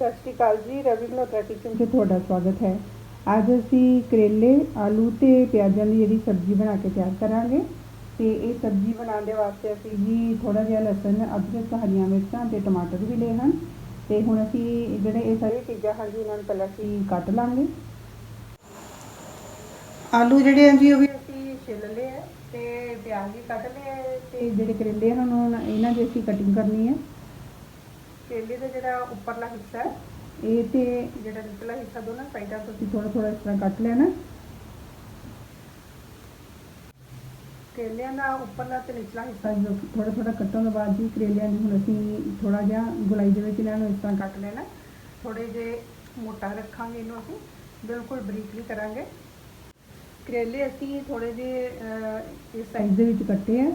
ਸਤਿ ਸ਼੍ਰੀ ਅਕਾਲ ਜੀ, ਰਵੀ ਮਲਹੋਤਰਾ ਕਿਚਨ 'ਚ ਤੁਹਾਡਾ ਸਵਾਗਤ ਹੈ। ਅੱਜ ਅਸੀਂ ਕਰੇਲੇ, ਆਲੂ ਤੇ ਪਿਆਜ਼ਾਂ ਦੀ ਜਿਹੜੀ ਸਬਜ਼ੀ ਬਣਾ ਕੇ ਤਿਆਰ ਕਰਾਂਗੇ। ਤੇ ਇਹ ਸਬਜ਼ੀ ਬਣਾਉਣ ਦੇ ਵਾਸਤੇ ਅਸੀਂ ਜੀ ਥੋੜਾ ਜਿਹਾ ਲਸਣ, ਅਦਰਕ, ਹਰੀਆਂ ਮਿਰਚਾਂ ਤੇ ਟਮਾਟਰ ਵੀ ਲਏ ਹਨ। ਤੇ ਹੁਣ ਅਸੀਂ ਜਿਹੜੇ ਇਹ ਸਾਰੀਆਂ ਚੀਜ਼ਾਂ ਹਨ ਜੀ ਇਹਨਾਂ ਨੂੰ ਪਹਿਲਾਂ ਅਸੀਂ ਕੱਟ ਲਾਂਗੇ। ਆਲੂ ਜਿਹੜੇ ਹਨ ਜੀ, ਉਹ ਵੀ ਅਸੀਂ ਛਿੱਲ ਲਏ ਹੈ ਤੇ ਪਿਆਜ਼ ਵੀ ਕੱਟ ਲਏ ਹੈ ਤੇ ਜਿਹੜੇ ਕਰੇਲੇ ਹਨ, ਉਹਨਾਂ ਇਹਨਾਂ ਦੀ ਅਸੀਂ ਕਟਿੰਗ ਕਰਨੀ ਹੈ ਕੇਲੇ ਦਾ ਜਿਹੜਾ ਉੱਪਰਲਾ ਹਿੱਸਾ ਹੈ ਇਹ ਤੇ ਜਿਹੜਾ ਨਿਚਲਾ ਹਿੱਸਾ ਦੋਨਾਂ ਸਾਈਡਾਂ ਤੋਂ ਅਸੀਂ ਥੋੜਾ ਥੋੜਾ ਇਸ ਤਰ੍ਹਾਂ ਕੱਟ ਲੈਣਾ। ਕਰੇਲਿਆਂ ਦਾ ਉੱਪਰਲਾ ਤੇ ਨਿਚਲਾ ਹਿੱਸਾ। ਜੋ ਥੋੜਾ ਥੋੜਾ ਕੱਟਣ ਤੋਂ ਬਾਅਦ ਜੀ ਕਰੇਲਿਆਂ ਨੂੰ ਹੁਣ ਅਸੀਂ ਥੋੜਾ ਜਿਹਾ ਗੁਲਾਈ ਦੇ ਵਿੱਚ ਇਹਨਾਂ ਨੂੰ ਇਸ ਤਰ੍ਹਾਂ ਕੱਟ ਲੈਣਾ। ਥੋੜੇ ਜੇ ਮੋਟਾ ਰੱਖਾਂਗੇ ਇਹਨੂੰ ਅਸੀਂ ਬਿਲਕੁਲ ਬਰੀਕ ਨਹੀਂ ਕਰਾਂਗੇ। ਕਰੇਲੇ ਅਸੀਂ ਥੋੜੇ ਜਿਹੇ ਇਸ ਸਾਈਜ਼ ਦੇ ਵਿੱਚ ਕੱਟੇ ਆ।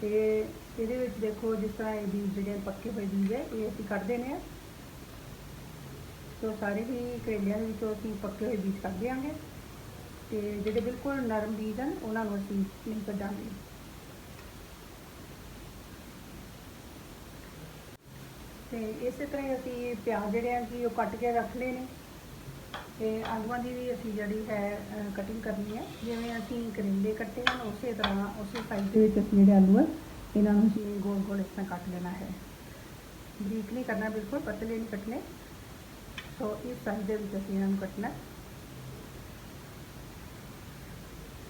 ਤੇ ਇਹਦੇ ਵਿੱਚ ਦੇਖੋ ਜਿਸ ਤਰ੍ਹਾਂ ਇਹ ਬੀਜ ਜਿਹੜੇ ਪੱਕੇ ਹੋਏ ਬੀਜ ਹੈ, ਇਹ ਅਸੀਂ ਕੱਢ ਦੇਣੇ ਆ ਸੋ ਸਾਰੇ ਵੀ ਕਰੇਲਿਆਂ ਦੇ ਵਿੱਚੋਂ ਅਸੀਂ ਪੱਕੇ ਹੋਏ ਬੀਜ ਕੱਢ ਦਿਆਂਗੇ। ਤੇ ਜਿਹੜੇ ਬਿਲਕੁਲ ਨਰਮ ਬੀਜ ਹਨ, ਉਹਨਾਂ ਨੂੰ ਅਸੀਂ ਨਹੀਂ ਕੱਢਾਂਗੇ। ਤੇ ਇਸੇ ਤਰ੍ਹਾਂ ਹੀ ਅਸੀਂ ਪਿਆਜ਼ ਜਿਹੜੇ ਆ ਕਿ ਉਹ ਕੱਟ ਕੇ ਰੱਖ ਲਏ ਨੇ। ਤੇ ਆਲੂਆਂ ਦੀ ਵੀ ਅਸੀਂ ਜਿਹੜੀ ਹੈ ਕਟਿੰਗ ਕਰਨੀ ਹੈ। ਜਿਵੇਂ ਅਸੀਂ ਕਰੇਲੇ ਕੱਟੇ ਹਨ, ਉਸੇ ਤਰ੍ਹਾਂ, ਉਸੇ ਸਾਈਜ਼ ਦੇ ਵਿੱਚ ਅਸੀਂ ਜਿਹੜੇ ਆਲੂ ਆ ਇਹਨਾਂ ਨੂੰ ਅਸੀਂ ਗੋਲ ਗੋਲ ਇਸ ਤਰ੍ਹਾਂ ਕੱਟ ਲੈਣਾ ਹੈ ਬਰੀਕ ਨਹੀਂ ਕਰਨਾ ਬਿਲਕੁਲ ਪਤਲੇ ਨਹੀਂ ਕੱਟਨੇ ਸੋ ਇਸ ਸਾਈਜ਼ ਦੇ ਵਿੱਚ ਅਸੀਂ ਇਹਨਾਂ ਨੂੰ ਕੱਟਣਾ ਹੈ।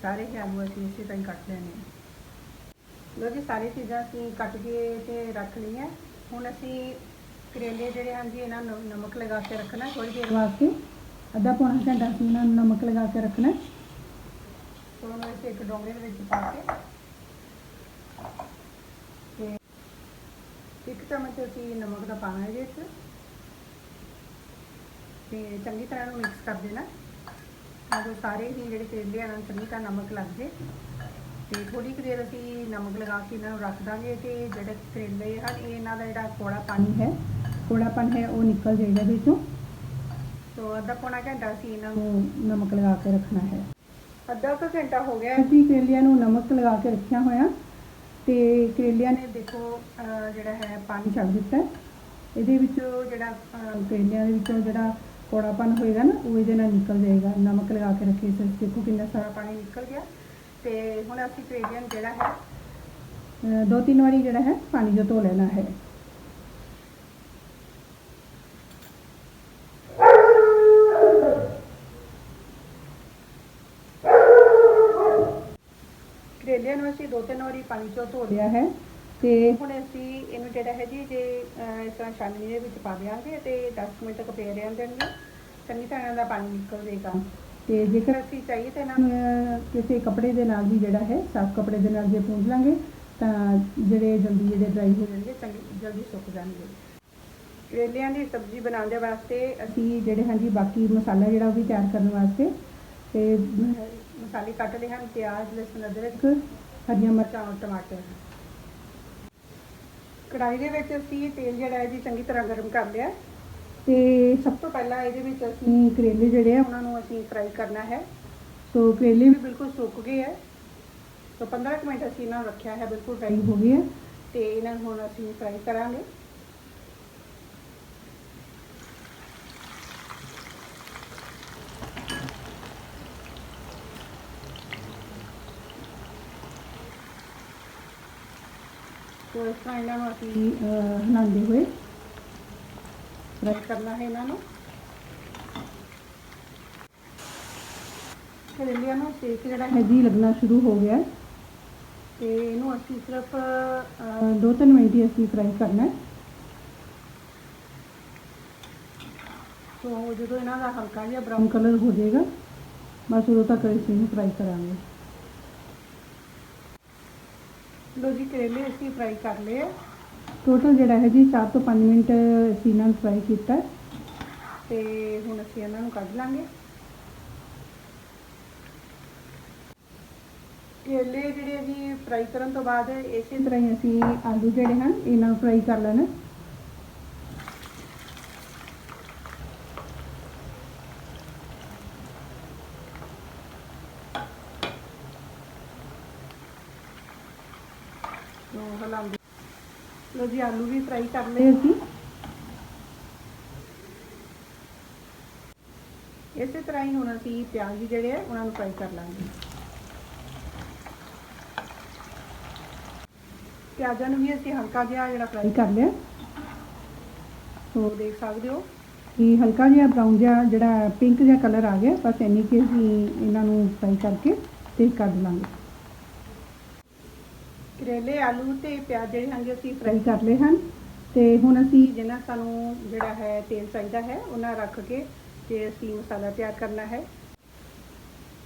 ਸਾਰੇ ਹੀ ਆਲੂ ਅਸੀਂ ਇਸੇ ਤਰ੍ਹਾਂ ਹੀ ਕੱਟ ਲੈਣੇ ਹੈ ਲੋ ਜੀ ਸਾਰੀ ਚੀਜ਼ਾਂ ਅਸੀਂ ਕੱਟ ਕੇ ਤੇ ਰੱਖ ਲਈਆਂ ਹੁਣ ਅਸੀਂ ਕਰੇਲੇ ਜਿਹੜੇ ਹਨ ਜੀ ਇਹਨਾਂ ਨੂੰ ਨਮਕ ਲਗਾ ਕੇ ਰੱਖਣਾ ਥੋੜੀ ਦੇਰ ਵਾਸਤੇ ਅੱਧਾ ਪੌਣਾ ਘੰਟਾ ਅਸੀਂ ਇਹਨਾਂ ਨੂੰ ਨਮਕ ਲਗਾ ਕੇ ਰੱਖਣਾ ਹੈ। ਸੋ ਉਹਨੂੰ ਅਸੀਂ ਇੱਕ ਡੋਂਗੇ ਦੇ ਵਿੱਚ ਪਾ ਕੇ ਤੇ ਇੱਕ ਚਮਚ ਅਸੀਂ ਨਮਕ ਦਾ ਪਾਣਾ ਇਹਦੇ ਵਿੱਚ। ਤੇ ਚੰਗੀ ਤਰ੍ਹਾਂ ਨੂੰ ਮਿਕਸ ਕਰ ਦੇਣਾ। ਤਾਂ ਜੋ ਸਾਰੇ ਹੀ ਜਿਹੜੇ ਕਰੇਲੇ ਆ ਚੰਗੀ ਤਰ੍ਹਾਂ ਨਮਕ ਲੱਗ ਜੇ। ਤੇ ਥੋੜੀ ਕੁ ਦੇਰ ਅਸੀਂ ਨਮਕ ਲਗਾ ਕੇ ਇਹਨਾਂ ਨੂੰ ਰੱਖ ਦਾਂਗੇ ਤੇ ਜਿਹੜੇ ਕਰੇਲੇ ਹਨ, ਇਹ ਇਹਨਾਂ ਦਾ ਜਿਹੜਾ ਕੋੜਾ ਪਾਣੀ ਹੈ, ਕੋੜਾਪਨ ਹੈ, ਉਹ ਨਿਕਲ ਜਾਏਗਾ ਇਹਦੇ ਵਿੱਚੋਂ। ਸੋ ਅੱਧਾ ਪੌਣਾ ਘੰਟਾ ਅਸੀਂ ਇਹਨਾਂ ਨੂੰ ਨਮਕ ਲਗਾ ਕੇ ਰੱਖਣਾ ਹੈ। ਅੱਧਾ ਕੁ ਘੰਟਾ ਹੋ ਗਿਆ। ਅਸੀਂ ਕਰੇਲਿਆਂ ਨੂੰ ਨਮਕ ਲਗਾ ਕੇ ਰੱਖਿਆ ਹੋਇਆ ਤੇ ਕਰੇਲਿਆਂ ਨੇ ਦੇਖੋ ਜਿਹੜਾ ਹੈ, ਪਾਣੀ ਛੱਡ ਦਿੱਤਾ ਇਹਦੇ ਵਿੱਚੋਂ ਜਿਹੜਾ ਕਰੇਲਿਆਂ ਦੇ ਵਿੱਚੋਂ ਜਿਹੜਾ ਕੋੜਾਪਨ ਹੋਏਗਾ ਨਾ, ਉਹ ਇਹਦੇ ਨਾਲ ਨਿਕਲ ਜਾਏਗਾ। ਨਮਕ ਲਗਾ ਕੇ ਰੱਖੇ ਸੀ ਦੇਖੋ ਕਿੰਨਾ ਸਾਰਾ ਪਾਣੀ ਨਿਕਲ ਗਿਆ। ਤੇ ਹੁਣ ਅਸੀਂ ਕਰੇਲਿਆਂ ਨੂੰ ਜਿਹੜਾ ਹੈ ਦੋ ਤਿੰਨ ਵਾਰੀ ਜਿਹੜਾ ਹੈ, ਪਾਣੀ ਜੋ ਧੋ ਲੈਣਾ ਹੈ। ਕਰੇਲਿਆਂ ਨੂੰ ਅਸੀਂ ਦੋ ਤਿੰਨ ਵਾਰੀ ਪਾਣੀ ਚੋਂ ਧੋ ਲਿਆ ਹੈ ਤੇ ਹੁਣ ਅਸੀਂ ਇਹਨੂੰ ਜਿਹੜਾ ਹੈ ਜੀ ਜੇ ਇਸ ਤਰ੍ਹਾਂ ਛਾਨਣੀ ਦੇ ਵਿੱਚ ਪਾ ਦਿਆਂਗੇ ਤੇ 10 ਮਿੰਟ ਤੱਕ ਪਏ ਰਹਿਣ ਦੇਣਗੇ। ਚੰਗੀ ਤਰ੍ਹਾਂ ਇਹਨਾਂ ਦਾ ਪਾਣੀ ਨਿਕਲ ਜਾਏਗਾ। ਤੇ ਜੇਕਰ ਅਸੀਂ ਚਾਹੀਏ ਤਾਂ ਇਹਨਾਂ ਨੂੰ ਕਿਸੇ ਕੱਪੜੇ ਦੇ ਨਾਲ ਵੀ ਜਿਹੜਾ ਹੈ ਸਾਫ਼ ਕੱਪੜੇ ਦੇ ਨਾਲ ਜੇ ਪੂੰਝ ਲਾਂਗੇ ਤਾਂ ਜਿਹੜੇ ਜਲਦੀ ਜਿਹੜੇ ਡਰਾਈ ਹੋ ਜਾਣਗੇ ਚੰਗੀ ਜਲਦੀ ਸੁੱਕ ਜਾਣਗੇ। ਕਰੇਲਿਆਂ ਦੀ ਸਬਜ਼ੀ ਬਣਾਉਣ ਦੇ ਵਾਸਤੇ ਅਸੀਂ ਜਿਹੜੇ ਹਾਂ ਜੀ ਬਾਕੀ ਮਸਾਲਾ ਜਿਹੜਾ ਉਹ ਵੀ ਤਿਆਰ ਕਰਨ ਵਾਸਤੇ ਤੇ ਮਸਾਲੇ ਕੱਟ ਲਏ ਹਨ, ਪਿਆਜ਼, ਲਸਣ, ਅਦਰਕ, ਹਰੀਆਂ ਮਿਰਚਾਂ ਔਰ ਟਮਾਟਰ। ਕੜਾਈ ਦੇ ਵਿੱਚ ਅਸੀਂ ਤੇਲ ਜਿਹੜਾ ਹੈ ਜੀ ਚੰਗੀ ਤਰ੍ਹਾਂ ਗਰਮ ਕਰ ਲਿਆ ਤੇ ਸਭ ਤੋਂ ਪਹਿਲਾਂ ਇਹਦੇ ਵਿੱਚ ਅਸੀਂ ਕਰੇਲੇ ਜਿਹੜੇ ਆ, ਉਹਨਾਂ ਨੂੰ ਅਸੀਂ ਫਰਾਈ ਕਰਨਾ ਹੈ। ਸੋ ਕਰੇਲੇ ਵੀ ਬਿਲਕੁਲ ਸੁੱਕ ਗਏ ਹੈ। ਸੋ 15 ਕੁ ਮਿੰਟ ਅਸੀਂ ਇਹਨਾਂ ਨੂੰ ਰੱਖਿਆ ਹੈ, ਬਿਲਕੁਲ ਫਰਾਈ ਹੋ ਗਏ ਹੈ। ਤੇ ਇਹਨਾਂ ਨੂੰ ਹੁਣ ਅਸੀਂ ਫਰਾਈ ਕਰਾਂਗੇ। ਸੋ ਇਸ ਤਰ੍ਹਾਂ ਇਹਨਾਂ ਨੂੰ ਅਸੀਂ ਅਹ, ਹਿਲਾਉਂਦੇ ਹੋਏ। ਫਰਾਈ ਕਰਨਾ ਹੈ ਇਹਨਾਂ ਨੂੰ। ਕਰੇਲਿਆਂ ਨੂੰ ਸੇਕ ਜਿਹੜਾ ਹੈ ਜੀ ਲੱਗਣਾ ਸ਼ੁਰੂ ਹੋ ਗਿਆ। ਤੇ ਇਹਨੂੰ ਅਸੀਂ ਸਿਰਫ 2-3 ਮਿੰਟ ਹੀ ਅਸੀਂ ਫਰਾਈ ਕਰਨਾ ਹੈ। ਸੋ ਜਦੋਂ ਇਹਨਾਂ ਦਾ ਹਲਕਾ ਜਿਹਾ ਬਰਾਊਨ ਕਲਰ ਹੋ ਜਾਏਗਾ। ਬਸ ਉਦੋਂ ਤੱਕ ਅਸੀਂ ਇਹਨੂੰ ਫਰਾਈ ਕਰਾਂਗੇ। ਲੋ ਜੀ ਕਰੇਲੇ ਅਸੀਂ ਫਰਾਈ ਕਰ ਲਏ ਆ। ਟੋਟਲ ਜਿਹੜਾ ਹੈ ਜੀ 4 ਤੋਂ 5 ਮਿੰਟ ਅਸੀਂ ਇਹਨਾਂ ਨੂੰ ਫਰਾਈ ਕੀਤਾ। ਤੇ ਹੁਣ ਅਸੀਂ ਇਹਨਾਂ ਨੂੰ ਕੱਢ ਲਾਂਗੇ। ਕਰੇਲੇ ਜਿਹੜੇ ਜੀ ਫਰਾਈ ਕਰਨ ਤੋਂ ਬਾਅਦ ਇਸੇ ਤਰ੍ਹਾਂ ਹੀ ਅਸੀਂ ਆਲੂ ਜਿਹੜੇ ਹਨ ਇਹਨਾਂ ਨੂੰ ਫਰਾਈ ਕਰ ਲੈਣਾ। ਲੋ ਹਲਾਉਂਦੇ? ਲੋ ਜੀ ਆਲੂ ਵੀ ਫਰਾਈ ਕਰ ਲਏ ਅਸੀਂ ਇਸੇ ਤਰ੍ਹਾਂ ਹੀ ਹੁਣ ਅਸੀਂ ਪਿਆਜ਼ ਵੀ ਜਿਹੜੇ ਆ ਉਹਨਾਂ ਨੂੰ ਫਰਾਈ ਕਰ ਲਾਂਗੇ। ਪਿਆਜ਼ਾਂ ਨੂੰ ਵੀ ਅਸੀਂ ਹਲਕਾ ਜਿਹਾ ਜਿਹੜਾ ਫਰਾਈ ਕਰ ਲਿਆ। ਸੋ ਦੇਖ ਸਕਦੇ ਹੋ। ਕਿ ਹਲਕਾ ਜਿਹਾ ਬਰਾਊਨ ਜਿਹਾ ਜਿਹੜਾ ਪਿੰਕ ਜਿਹਾ ਕਲਰ ਆ ਗਿਆ ਬਸ ਇੰਨੀ ਕਿ ਅਸੀਂ ਇਹਨਾਂ ਨੂੰ ਫਰਾਈ ਕਰਕੇ ਤੇ ਕੱਢ ਲਾਂਗੇ। ਕਰੇਲੇ, ਆਲੂ ਤੇ ਪਿਆਜ਼ ਜਿਹੜੇ ਹਨ ਅਸੀਂ ਫਰਾਈ ਕਰ ਲਏ ਹਨ। ਤੇ ਹੁਣ ਅਸੀਂ ਜਿਹਨਾਂ ਸਾਨੂੰ ਜਿਹੜਾ ਹੈ ਤੇਲ ਚਾਹੀਦਾ ਹੈ, ਉਹਨਾਂ ਰੱਖ ਕੇ ਤੇ ਅਸੀਂ ਮਸਾਲਾ ਤਿਆਰ ਕਰਨਾ ਹੈ।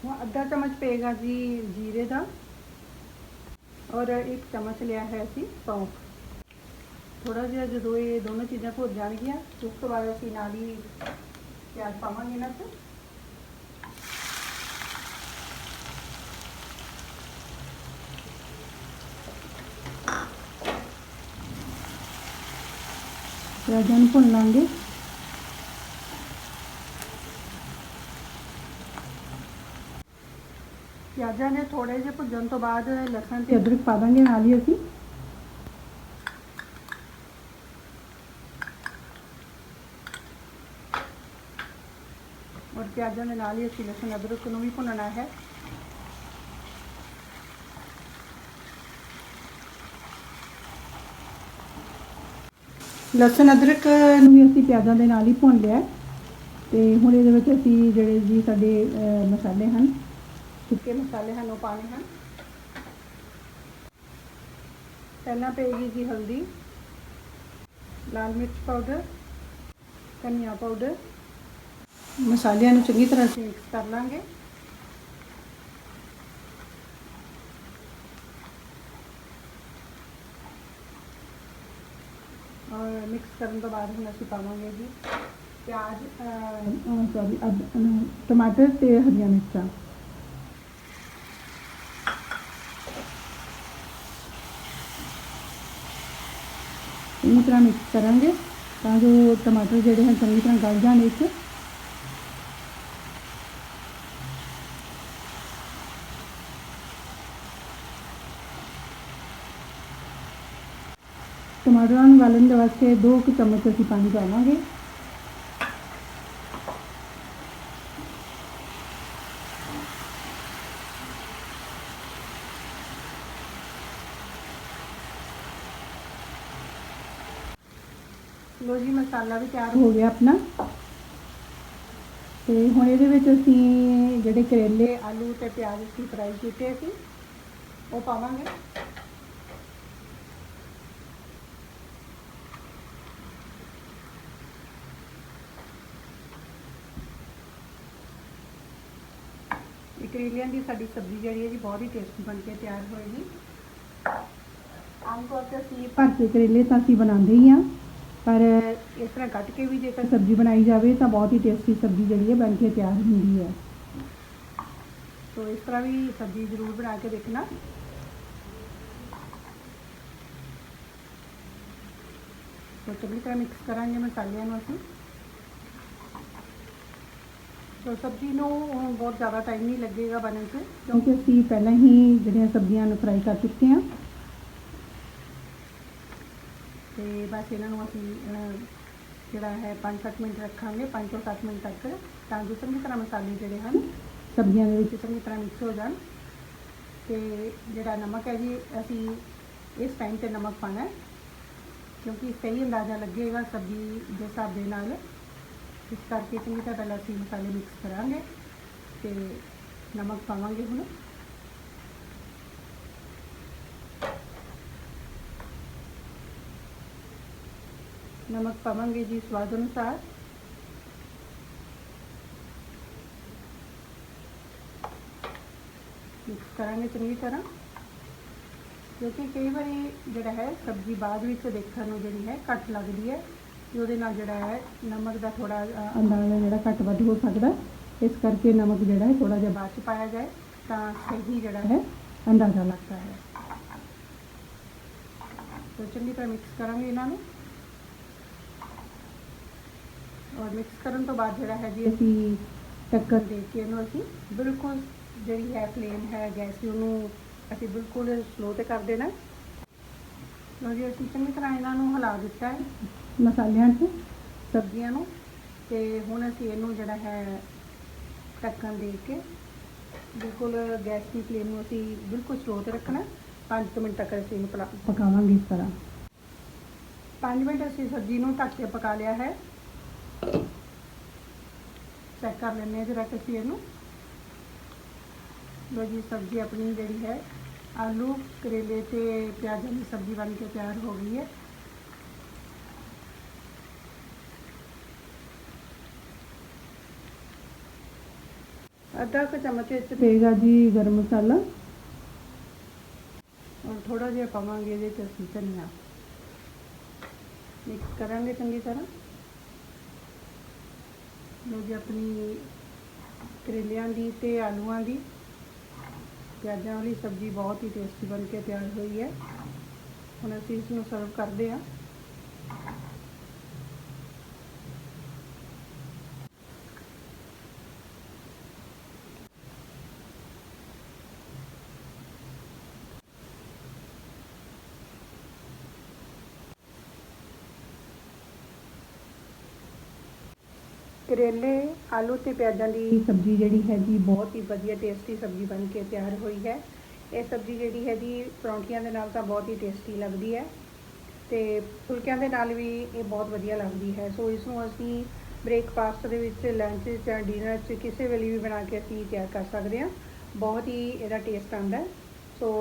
ਹੁਣ ਅੱਧਾ ਚਮਚ ਪਏਗਾ ਜੀ ਜੀਰੇ ਦਾ ਔਰ ਇੱਕ ਚਮਚ ਲਿਆ ਹੈ ਅਸੀਂ ਸੌਂਫ। ਥੋੜਾ ਜਿਹਾ ਜਦੋਂ ਇਹ ਦੋਨੋਂ ਚੀਜ਼ਾਂ ਭੁੱਜ ਜਾਣਗੀਆਂ, ਉਸ ਤੋਂ ਬਾਅਦ ਅਸੀਂ ਨਾਲ ਹੀ ਪਿਆਜ਼ ਪਾਵਾਂਗੇ ਇਹਨਾਂ 'ਚ। ਪਿਆਜ਼ਾਂ ਨੂੰ ਭੁੰਨ ਲਾਂਗੇ। ਪਿਆਜ਼ਾਂ ਨੇ ਥੋੜੇ ਜਿਹੇ ਭੁੱਜਣ ਤੋਂ ਬਾਅਦ ਲਸਣ ਤੇ ਅਦਰਕ ਪਾ ਦਾਂਗੇ ਨਾਲ ਹੀ ਅਸੀਂ। ਔਰ ਪਿਆਜ਼ਾਂ ਦੇ ਨਾਲ ਹੀ ਅਸੀਂ ਲਸਣ ਅਦਰਕ ਨੂੰ ਵੀ ਭੁੰਨਣਾ ਹੈ। ਲਸਣ ਅਦਰਕ ਨੂੰ ਵੀ ਅਸੀਂ ਪਿਆਜ਼ਾਂ ਦੇ ਨਾਲ ਹੀ ਭੁੰਨ ਲਿਆ ਹੈ। ਤੇ ਹੁਣ ਇਹਦੇ ਵਿੱਚ ਅਸੀਂ ਜਿਹੜੇ ਜੀ ਸਾਡੇ ਮਸਾਲੇ ਹਨ, ਸੁੱਕੇ ਮਸਾਲੇ ਹਨ, ਉਹ ਪਾਣੇ ਹਨ। ਪਹਿਲਾਂ ਪਏਗੀ ਜੀ ਹਲਦੀ, ਲਾਲ ਮਿਰਚ ਪਾਊਡਰ, ਧਨੀਆ ਪਾਊਡਰ। ਮਸਾਲਿਆਂ ਨੂੰ ਚੰਗੀ ਤਰ੍ਹਾਂ ਅਸੀਂ ਮਿਕਸ ਕਰ ਲਾਂਗੇ ਔਰ ਮਿਕਸ ਕਰਨ ਤੋਂ ਬਾਅਦ ਹੁਣ ਅਸੀਂ ਪਾਵਾਂਗੇ ਜੀ ਪਿਆਜ਼ ਸੌਰੀ ਟਮਾਟਰ ਤੇ ਹਰੀਆਂ ਮਿਰਚਾਂ ਚੰਗੀ ਤਰ੍ਹਾਂ ਮਿਕਸ ਕਰਾਂਗੇ ਤਾਂ ਜੋ ਟਮਾਟਰ ਜਿਹੜੇ ਹਨ ਚੰਗੀ ਤਰ੍ਹਾਂ ਗਲ ਜਾਣ ਵਿੱਚ ਟਮਾਟਰਾਂ ਨੂੰ ਗਾਲਣ ਦੇ ਵਾਸਤੇ 2 ਕੁ ਚਮਚ ਅਸੀਂ ਪਾਣੀ ਪਾਵਾਂਗੇ। ਲੋ ਜੀ, ਮਸਾਲਾ ਵੀ ਤਿਆਰ ਹੋ ਗਿਆ ਆਪਣਾ। ਤੇ ਹੁਣ ਇਹਦੇ ਵਿੱਚ ਅਸੀਂ ਜਿਹੜੇ ਕਰੇਲੇ, ਆਲੂ ਤੇ ਪਿਆਜ਼ ਅਸੀਂ ਫਰਾਈ ਕੀਤੇ ਸੀ ਉਹ ਪਾਵਾਂਗੇ। ਕਰੇਲਿਆਂ ਦੀ ਸਾਡੀ ਸਬਜ਼ੀ ਜਿਹੜੀ ਹੈ ਜੀ ਬਹੁਤ ਹੀ ਟੇਸਟੀ ਬਣ ਕੇ ਤਿਆਰ ਹੋਏਗੀ ਆਮ ਤੌਰ ਤੇ ਅਸੀਂ ਭਰ ਕੇ ਕਰੇਲੇ ਤਾਂ ਅਸੀਂ ਬਣਾਉਂਦੇ ਹੀ ਆ ਪਰ ਇਸ ਤਰ੍ਹਾਂ ਕੱਟ ਕੇ ਵੀ ਜੇਕਰ ਸਬਜ਼ੀ ਬਣਾਈ ਜਾਵੇ ਤਾਂ ਬਹੁਤ ਹੀ ਟੇਸਟੀ ਸਬਜ਼ੀ ਜਿਹੜੀ ਹੈ ਬਣ ਕੇ ਤਿਆਰ ਹੁੰਦੀ ਹੈ। ਸੋ ਇਸ ਤਰ੍ਹਾਂ ਵੀ ਸਬਜ਼ੀ ਜ਼ਰੂਰ ਬਣਾ ਕੇ ਦੇਖਣਾ। ਸੋ ਚੰਗੀ ਤਰ੍ਹਾਂ ਮਿਕਸ ਕਰਾਂਗੇ ਮਸਾਲਿਆਂ ਨੂੰ ਅਸੀਂ। ਸਬਜ਼ੀ ਨੂੰ ਬਹੁਤ ਜ਼ਿਆਦਾ ਟਾਈਮ ਨਹੀਂ ਲੱਗੇਗਾ ਬਣਨ 'ਚ। ਕਿਉਂਕਿ ਅਸੀਂ ਪਹਿਲਾਂ ਹੀ ਜਿਹੜੀਆਂ ਸਬਜ਼ੀਆਂ ਨੂੰ ਫਰਾਈ ਕਰ ਚੁੱਕੇ ਹਾਂ। ਤੇ ਬਸ ਇਹਨਾਂ ਨੂੰ ਅਸੀਂ ਜਿਹੜਾ ਹੈ 5-7 ਮਿੰਟ ਰੱਖਾਂਗੇ 5 ਤੋਂ 7 ਮਿੰਟ ਤੱਕ ਤਾਂ ਜੋ ਚੰਗੀ ਤਰ੍ਹਾਂ ਮਸਾਲੇ ਜਿਹੜੇ ਹਨ ਸਬਜ਼ੀਆਂ ਦੇ ਵਿੱਚ ਚੰਗੀ ਤਰ੍ਹਾਂ ਮਿਕਸ ਹੋ ਜਾਣ। ਤੇ ਜਿਹੜਾ ਨਮਕ ਹੈ ਜੀ ਅਸੀਂ ਇਸ ਟਾਈਮ ਤੇ ਨਮਕ ਪਾਣਾ ਹੈ। ਕਿਉਂਕਿ ਸਹੀ ਅੰਦਾਜ਼ਾ ਲੱਗੇਗਾ ਸਬਜ਼ੀ ਦੇ ਹਿਸਾਬ ਦੇ ਨਾਲ। ਇਸ ਕਰਕੇ ਚੰਗੀ ਤਰ੍ਹਾਂ ਪਹਿਲਾਂ ਅਸੀਂ ਮਸਾਲੇ ਮਿਕਸ ਕਰਾਂਗੇ ਤੇ ਨਮਕ ਪਾਵਾਂਗੇ ਹੁਣ। ਨਮਕ ਪਾਵਾਂਗੇ ਜੀ ਸਵਾਦ ਅਨੁਸਾਰ। ਮਿਕਸ ਕਰਾਂਗੇ ਚੰਗੀ ਤਰ੍ਹਾਂ। ਕਿਉਂਕਿ ਕਈ ਵਾਰੀ ਜਿਹੜਾ ਹੈ ਸਬਜ਼ੀ ਬਾਅਦ ਵਿੱਚ ਦੇਖਣ ਨੂੰ ਜਿਹੜੀ ਹੈ ਘੱਟ ਲੱਗਦੀ ਹੈ। ਤੇ ਉਹਦੇ ਨਾਲ ਜਿਹੜਾ ਹੈ ਨਮਕ ਦਾ ਥੋੜਾ ਅੰਦਾਜ਼ਾ ਜਿਹੜਾ ਘੱਟ ਵੱਧ ਹੋ ਸਕਦਾ ਇਸ ਕਰਕੇ ਨਮਕ ਜਿਹੜਾ ਹੈ ਥੋੜਾ ਜਿਹਾ ਬਾਅਦ ਚ ਪਾਇਆ ਜਾਏ ਤਾਂ ਸਹੀ ਜਿਹੜਾ ਹੈ ਅੰਦਾਜ਼ਾ ਲੱਗਦਾ ਹੈ। ਤੋ ਚੰਗੀ ਤਰ੍ਹਾਂ ਮਿਕਸ ਕਰਾਂਗੇ ਇਹਨਾਂ ਨੂੰ। ਔਰ ਮਿਕਸ ਕਰਨ ਤੋਂ ਬਾਅਦ ਜਿਹੜਾ ਹੈ ਜੀ ਅਸੀਂ ਟੱਕਰ ਦੇ ਕੇ ਇਹਨੂੰ ਅਸੀਂ ਬਿਲਕੁਲ ਜਿਹੜੀ ਹੈ ਫਲੇਮ ਹੈ ਗੈਸ ਦੀ, ਉਹਨੂੰ ਅਸੀਂ ਬਿਲਕੁਲ ਸਲੋ ਤੇ ਕਰ ਦੇਣਾ ਲੋ ਜੀ, ਅਸੀਂ ਚੰਗੀ ਤਰ੍ਹਾਂ ਇਹਨਾਂ ਨੂੰ ਹਿਲਾ ਦਿੱਤਾ ਹੈ, ਮਸਾਲਿਆਂ 'ਚ ਸਬਜ਼ੀਆਂ ਨੂੰ, ਤੇ ਹੁਣ ਅਸੀਂ ਇਹਨੂੰ ਜਿਹੜਾ ਹੈ ਢੱਕਣ ਦੇ ਕੇ ਬਿਲਕੁਲ ਗੈਸ ਦੀ ਫਲੇਮ ਨੂੰ ਅਸੀਂ ਬਿਲਕੁਲ ਸਲੋ ਤੇ ਰੱਖਣਾ 5 ਮਿੰਟ ਤੱਕ ਅਸੀਂ ਇਹਨੂੰ ਪਲਾ- ਪਕਾਵਾਂਗੇ ਇਸ ਤਰ੍ਹਾਂ। 5 ਮਿੰਟ ਅਸੀਂ ਸਬਜ਼ੀ ਨੂੰ ਢੱਕ ਕੇ ਪਕਾ ਲਿਆ ਹੈ। ਚੈੱਕ ਕਰ ਲੈਂਦੇ ਹਾਂ ਜਰਾ ਕਿ ਅਸੀਂ ਇਹਨੂੰ। ਲੋ ਜੀ, ਸਬਜ਼ੀ ਆਪਣੀ ਜਿਹੜੀ ਹੈ ਆਲੂ ਕਰੇਲੇ ਤੇ ਪਿਆਜ਼ਾਂ ਦੀ ਸਬਜ਼ੀ ਬਣ ਕੇ ਤਿਆਰ ਹੋ ਗਈ ਹੈ। ਅੱਧਾ ਕੁ ਚਮਚ ਵਿੱਚ ਪਏਗਾ ਜੀ, ਗਰਮ ਮਸਾਲਾ। ਔਰ ਥੋੜਾ ਜਿਹਾ ਪਾਵਾਂਗੇ ਇਹਦੇ ਚ ਅਸੀਂ ਧਨੀਆ। ਮਿਕਸ ਕਰਾਂਗੇ ਚੰਗੀ ਤਰ੍ਹਾਂ। ਲੋ ਜੀ, ਆਪਣੀ ਕਰੇਲਿਆਂ ਦੀ ਤੇ ਆਲੂਆਂ ਦੀ। ਪਿਆਜ਼ਾਂ ਵਾਲੀ ਸਬਜ਼ੀ ਬਹੁਤ ਹੀ ਟੇਸਟੀ ਬਣ ਕੇ ਤਿਆਰ ਹੋਈ ਹੈ। ਹੁਣ ਅਸੀਂ ਇਸ ਨੂੰ ਸਰਵ ਕਰਦੇ ਹਾਂ। ਕਰੇਲੇ, ਆਲੂ ਤੇ ਪਿਆਜ਼ਾਂ ਦੀ ਸਬਜ਼ੀ ਜਿਹੜੀ ਹੈ ਜੀ ਬਹੁਤ ਹੀ ਵਧੀਆ ਟੇਸਟੀ ਸਬਜ਼ੀ ਬਣ ਕੇ ਤਿਆਰ ਹੋਈ ਹੈ। ਇਹ ਸਬਜ਼ੀ ਜਿਹੜੀ ਹੈ ਜੀ ਪਰੌਂਠੀਆਂ ਦੇ ਨਾਲ ਤਾਂ ਬਹੁਤ ਹੀ ਟੇਸਟੀ ਲੱਗਦੀ ਹੈ ਤੇ ਫੁਲਕਿਆਂ ਦੇ ਨਾਲ ਵੀ ਇਹ ਬਹੁਤ ਵਧੀਆ ਲੱਗਦੀ ਹੈ। ਸੋ ਇਸ ਨੂੰ ਅਸੀਂ ਬ੍ਰੇਕਫਾਸਟ ਦੇ ਵਿੱਚ ਲੰਚ ਜਾਂ ਡਿਨਰ 'ਚ ਕਿਸੇ ਵੇਲੇ ਵੀ ਬਣਾ ਕੇ ਅਸੀਂ ਤਿਆਰ ਕਰ ਸਕਦੇ ਹਾਂ। ਬਹੁਤ ਹੀ ਇਹਦਾ ਟੇਸਟ ਆਉਂਦਾ ਸੋ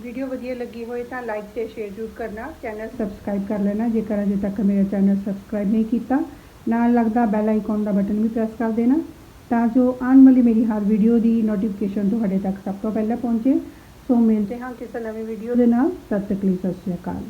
ਵੀਡੀਓ ਵਧੀਆ ਲੱਗੀ ਹੋਏ ਤਾਂ ਲਾਈਕ ਤੇ ਸ਼ੇਅਰ ਜ਼ਰੂਰ ਕਰਨਾ ਚੈਨਲ ਸਬਸਕ੍ਰਾਈਬ ਕਰ ਲੈਣਾ, ਜੇਕਰ ਅਜੇ ਤੱਕ ਮੇਰਾ ਚੈਨਲ ਸਬਸਕ੍ਰਾਈਬ ਨਹੀਂ ਕੀਤਾ ਨਾਲ ਲੱਗਦਾ ਬੈਲ ਆਈਕਨ ਦਾ ਬਟਨ ਵੀ ਪ੍ਰੈਸ ਕਰ ਦੇਣਾ, ਤਾਂ ਜੋ ਆਉਣ ਵਾਲੀ ਮੇਰੀ ਹਰ ਵੀਡੀਓ ਦੀ ਨੋਟੀਫਿਕੇਸ਼ਨ ਤੁਹਾਡੇ ਤੱਕ ਸਭ ਤੋਂ ਪਹਿਲਾਂ ਪਹੁੰਚੇ। ਸੋ ਮਿਲਦੇ ਹਾਂ ਕਿਸੇ ਨਵੀਂ ਵੀਡੀਓ ਦੇ ਨਾਲ। ਤਦ ਤੱਕ ਲਈ ਸਤਿ ਸ਼੍ਰੀ ਅਕਾਲ।